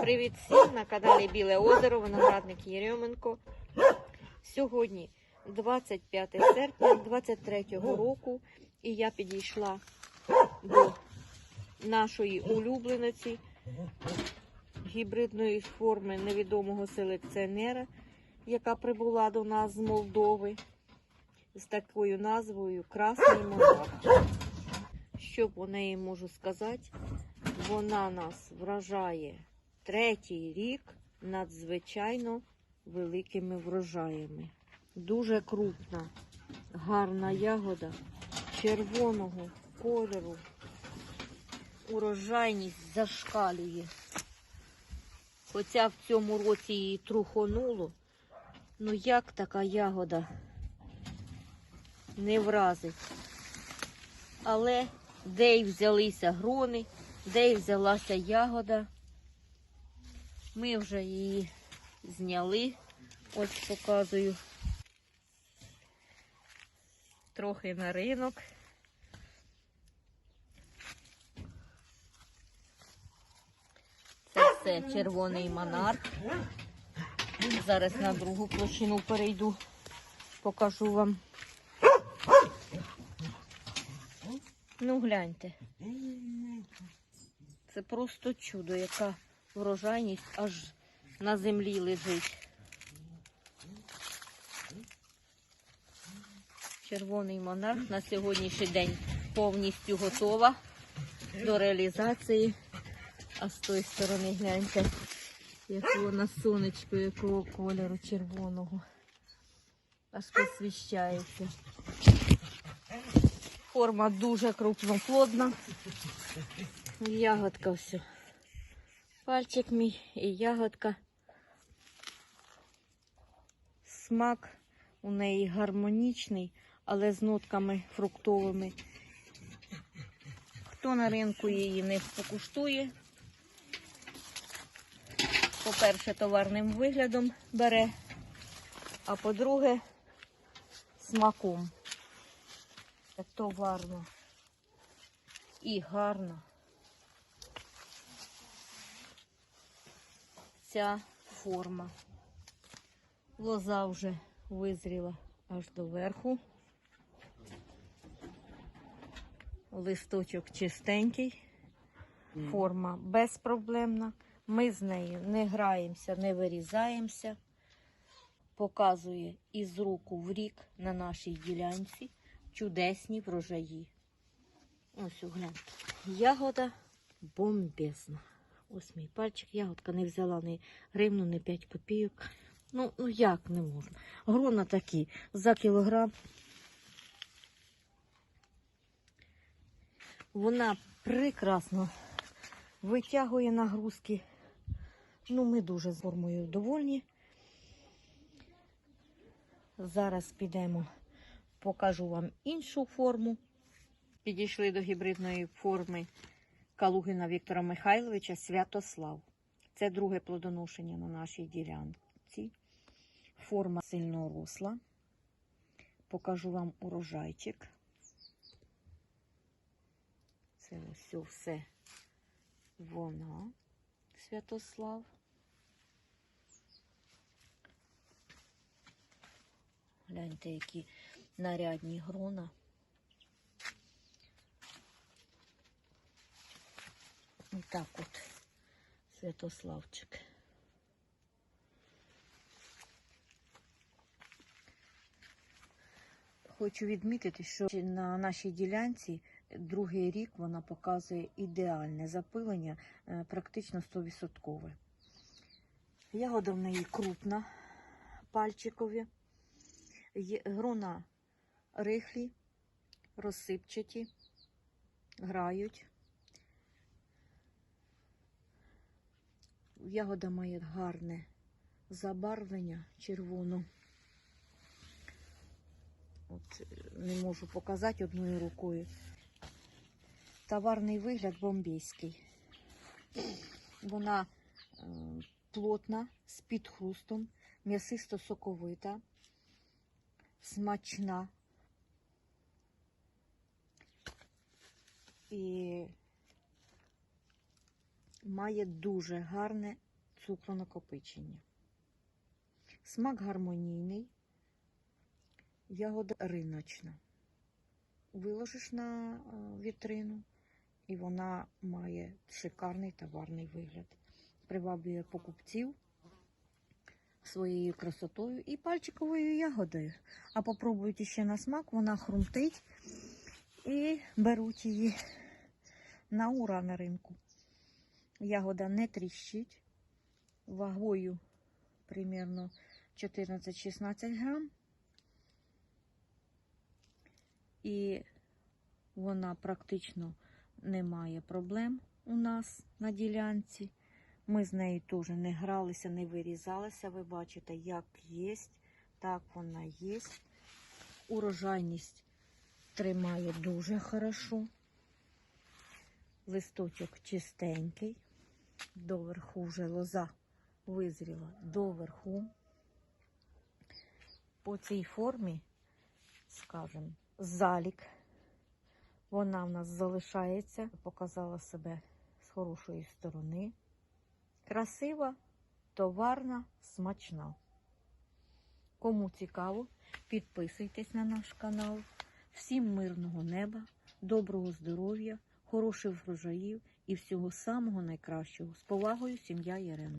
Привіт всім на каналі Біле Озеро, виноградник Єрьоменко. Сьогодні 25 серпня 23 року, і я підійшла до нашої улюблениці гібридної форми невідомого селекціонера, яка прибула до нас з Молдови з такою назвою Красний монарх. Що по неї можу сказати? Вона нас вражає третій рік надзвичайно великими врожаями. Дуже крупна, гарна ягода червоного кольору. Урожайність зашкалює. Хоча в цьому році її трухонуло, ну як така ягода не вразить? Але де й взялися грони, де й взялася ягода. Ми вже її зняли. Ось показую. Трохи на ринок. Це все червоний монарх. Зараз на другу площину перейду, покажу вам. Ну, гляньте. Це просто чудо, яка врожайність аж на землі лежить. Червоний монарх на сьогоднішній день повністю готова до реалізації. А з тої сторони гляньте, як вона сонечко, якого кольору червоного. Аж посвіщається. Форма дуже крупноплодна. Ягодка все. Пальчик мій і ягодка. Смак у неї гармонічний, але з нотками фруктовими. Хто на ринку її не покуштує, по-перше, товарним виглядом бере, а по-друге, смаком. Товарно і гарно. Ця форма. Лоза вже визріла аж до верху. Листочок чистенький, форма безпроблемна. Ми з нею не граємося, не вирізаємося. Показує із руку в рік на нашій ділянці чудесні врожаї. Ось гляньте. Ягода бомбезна. Ось мій пальчик, ягодка не взяла ні гривну, ні 5 копійок. Ну, ну як не можна? Грона такі за кілограм. Вона прекрасно витягує нагрузки. Ну, ми дуже з формою довольні. Зараз підемо, покажу вам іншу форму. Підійшли до гібридної форми Калугина Віктора Михайловича Святослав. Це друге плодоношення на нашій ділянці. Форма сильно росла. Покажу вам урожайчик. Це ось все вона, Святослав. Гляньте, які нарядні грона. Так от Святославчик. Хочу відмітити, що на нашій ділянці другий рік вона показує ідеальне запилення, е, практично 100%. Ягода в неї крупна, пальчикові, грона рихлі, розсипчаті, грають. Ягода має гарне забарвлення червоно. От е, не можу показати одною рукою. Товарний вигляд бомбійський. Вона е, плотна, з підхрустом, м'ясисто соковита, смачна. І має дуже гарне цукронакопичення. Смак гармонійний, ягода риночна. Виложиш на е, вітрину, і вона має шикарний товарний вигляд. Приваблює покупців своєю красотою і пальчиковою ягодою. А попробуйте ще на смак, вона хрумтить і беруть її на ура на ринку. Ягода не тріщить, вагою примерно 14-16 грам. І вона практично не має проблем у нас на ділянці. Ми з нею теж не гралися, не вирізалися. Ви бачите, як є, так вона є. Урожайність тримає дуже хорошо. Листочок чистенький. Доверху вже лоза визріла доверху. По цій формі, скажімо, залік. Вона в нас залишається, показала себе з хорошої сторони. Красива, товарна, смачна. Кому цікаво, підписуйтесь на наш канал. Всім мирного неба, доброго здоров'я, хороших врожаїв і всього самого найкращого. З повагою, сім'я Ярема.